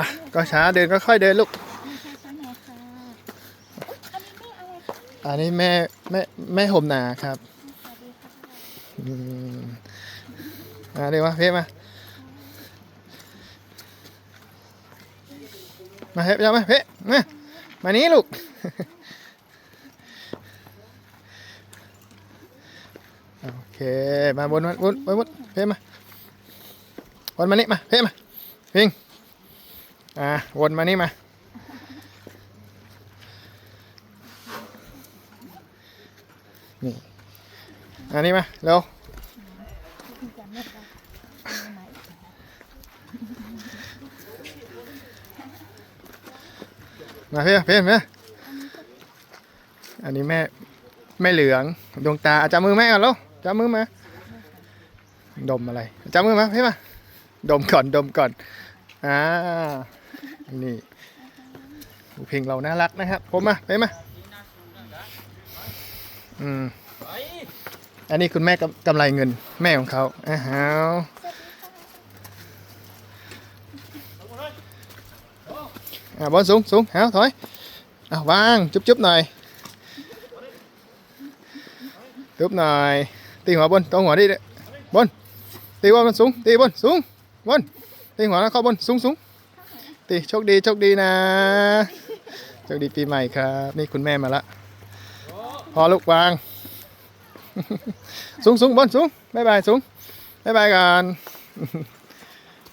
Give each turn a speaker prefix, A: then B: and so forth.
A: อะก็ช้าเดินก็ค่อยเดินลูก
B: อันนี้แม่
A: แม่แม่ห่มหนาครับ
B: สวัสดีค่ะ
A: อืมมาเดี๋ยวมาเพ่มา มาเพ่จะมาเพ่มามานี้ลูก โอเค มาบนบนบนบนเพ่มาวนมานี่มาเพ่มาพิง อ่าวนมานี่มา นี่ อันนี้มาเร็ว
B: มา
A: เพื่อนเพื่อนเพื่อนอันนี้แม่แม่เหลืองดวงตาจับมือแม่ก่อนลูกจับมือมา ดมอะไรจับมือมาเพื่อนมาดมก่อนดมก่อนอ่า นี่เพลงเราน่ารักนะครับ ผมมาไปมาอืมอันนี้คุณแม่กำไรเงินแม่ของเขาอ้าวอะบอลสูงสูงหาถอยอะวางจุ๊บจุ๊บหน่อยจุ๊บหน่อยตีหัวบนตรงหัวดิบนตีบอลบนสูงตีบนสูงบนตีหัวแล้วเข้าบนสูงสูง ตีโชคดีโชคดีนะโชคดีปีใหม่ครับ นี่คุณแม่มาละพอลูกวาง สูงสูงบนสูงบายบายสูงบายบายกัน